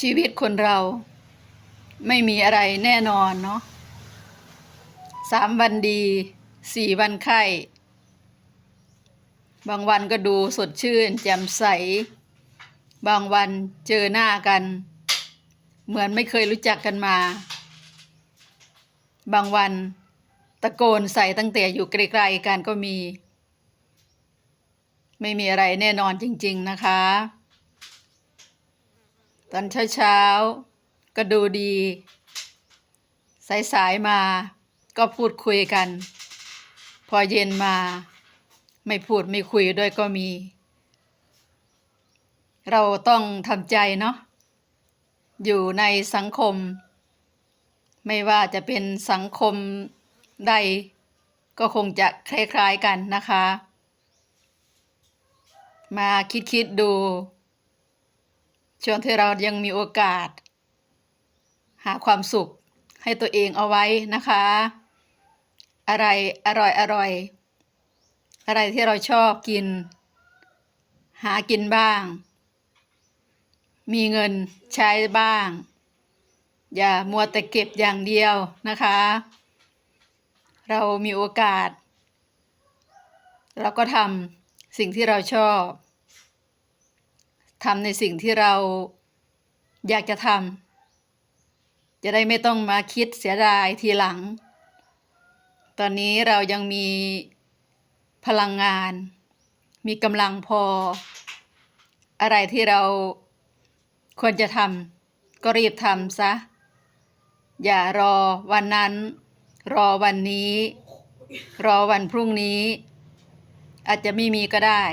ชีวิตคนเราไม่มีอะไรแน่นอนเนาะสามวันดีสี่วันไข้บางวันก็ดูสดชื่น แจ่มใส บางวันเจอหน้ากัน เหมือนไม่เคยรู้จักกันมา บางวันตะโกนใส่ตั้งแต่อยู่ไกลๆกันก็มี ไม่มีอะไรแน่นอนจริง ๆ นะคะ ตอนเช้าๆ ก็ดูดี สายๆ มาก็พูดคุยกัน พอเย็นมา ไม่พูดไม่คุยด้วยก็มี เราต้องทำใจเนาะอยู่ในสังคม ไม่ว่าจะเป็นสังคมใด ก็คงจะคล้ายๆกันนะคะ มาคิดๆดู ช่วงที่เรายังมีโอกาส หาความสุขให้ตัวเองเอาไว้นะคะ อะไรอร่อยอร่อย อะไรที่เราชอบกิน หากินบ้าง มีเงินใช้บ้าง อย่ามัวแต่เก็บอย่างเดียวนะคะ เรามีโอกาส เราก็ทำสิ่งที่เราชอบ ทำในสิ่งที่เราอยากจะทำจะได้ไม่ต้องมาคิดเสียดายทีหลัง ตอนนี้เรายังมีพลังงาน มีกำลังพอ อะไรที่เราควรจะทำก็รีบทำซะ อย่ารอวันนั้น รอวันนี้ รอวันพรุ่งนี้ อาจจะไม่มีก็ได้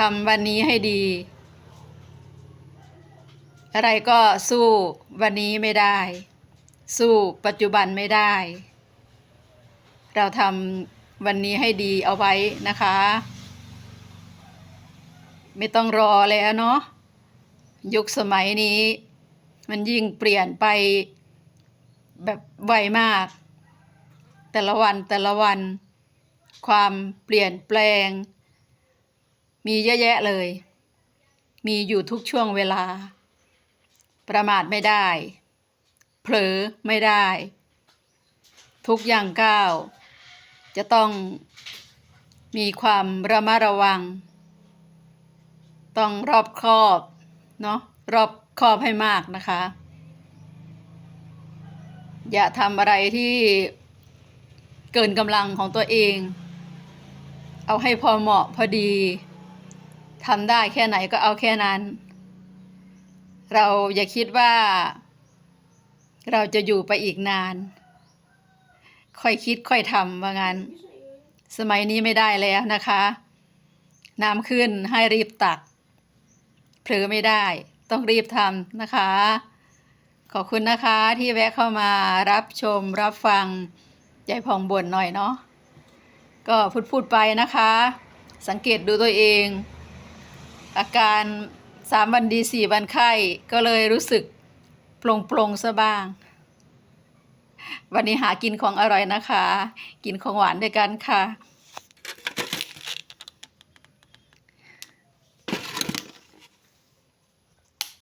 ทำวันนี้ให้ดี อะไรก็สู้วันนี้ไม่ได้ สู้ปัจจุบันไม่ได้ เราทำวันนี้ให้ดีเอาไว้นะคะ ไม่ต้องรอแล้วเนาะยุคสมัยนี้ มันยิ่งเปลี่ยนไปแบบไวมาก แต่ละวันแต่ละวัน ความเปลี่ยนแปลง มีเยอะแยะเลย มีอยู่ทุกช่วงเวลา ประมาทไม่ได้ เผลอไม่ได้ ทุกอย่างก้าวจะต้องมีความระมัดระวัง ต้องรอบคอบเนาะรอบคอบให้มากนะคะ อย่าทำอะไรที่เกินกำลังของตัวเอง เอาให้พอเหมาะพอดี ทำได้แค่ไหนก็เอาแค่นั้น เราอย่าคิดว่า เราจะอยู่ไปอีกนาน ค่อยคิดค่อยทำว่างั้น สมัยนี้ไม่ได้แล้วนะคะ น้ำขึ้นให้รีบตักเผลอไม่ได้ ต้องรีบทำนะคะ ขอบคุณนะคะที่แวะเข้ามารับชมรับฟังยายผ่องบ่นหน่อยเนาะก็พูดพูดๆไปนะคะ สังเกตดูตัวเอง อาการสามวันดีสี่วันไข้ก็เลยรู้สึกโปร่งโปร่งๆซะบ้าง วันนี้หากินของอร่อยนะคะ กินของหวานด้วยกันค่ะ